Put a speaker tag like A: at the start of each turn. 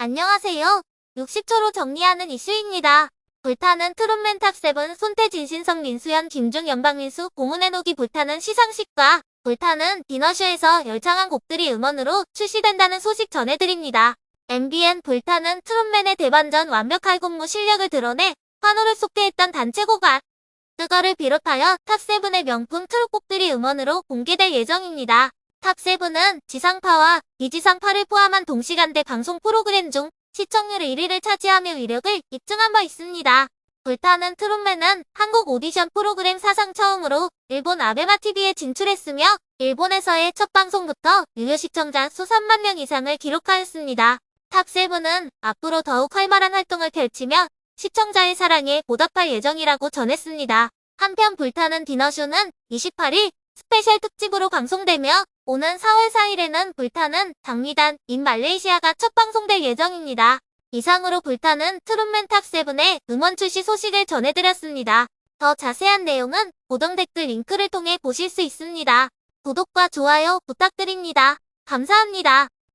A: 안녕하세요. 60초로 정리하는 이슈입니다. 불타는 트롯맨 탑7 손태진 신성 민수연 김중 연방민수 공은의 녹이 불타는 시상식과 불타는 디너쇼에서 열창한 곡들이 음원으로 출시된다는 소식 전해드립니다. MBN 불타는 트롯맨의 대반전 완벽할 공무 실력을 드러내 환호를 쏟게 했던 단체곡아 그거를 비롯하여 탑7의 명품 트롯곡들이 음원으로 공개될 예정입니다. 탑7은 지상파와 비지상파를 포함한 동시간대 방송 프로그램 중 시청률 1위를 차지하며 위력을 입증한 바 있습니다. 불타는 트롯맨은 한국 오디션 프로그램 사상 처음으로 일본 아베마TV에 진출했으며 일본에서의 첫 방송부터 유료 시청자 수 3만 명 이상을 기록하였습니다. 탑7은 앞으로 더욱 활발한 활동을 펼치며 시청자의 사랑에 보답할 예정이라고 전했습니다. 한편 불타는 디너쇼는 28일 스페셜 특집으로 방송되며 오는 4월 4일에는 불타는 장미단 인 말레이시아가 첫 방송될 예정입니다. 이상으로 불타는 트롯맨 탑7의 음원 출시 소식을 전해드렸습니다. 더 자세한 내용은 고정 댓글 링크를 통해 보실 수 있습니다. 구독과 좋아요 부탁드립니다. 감사합니다.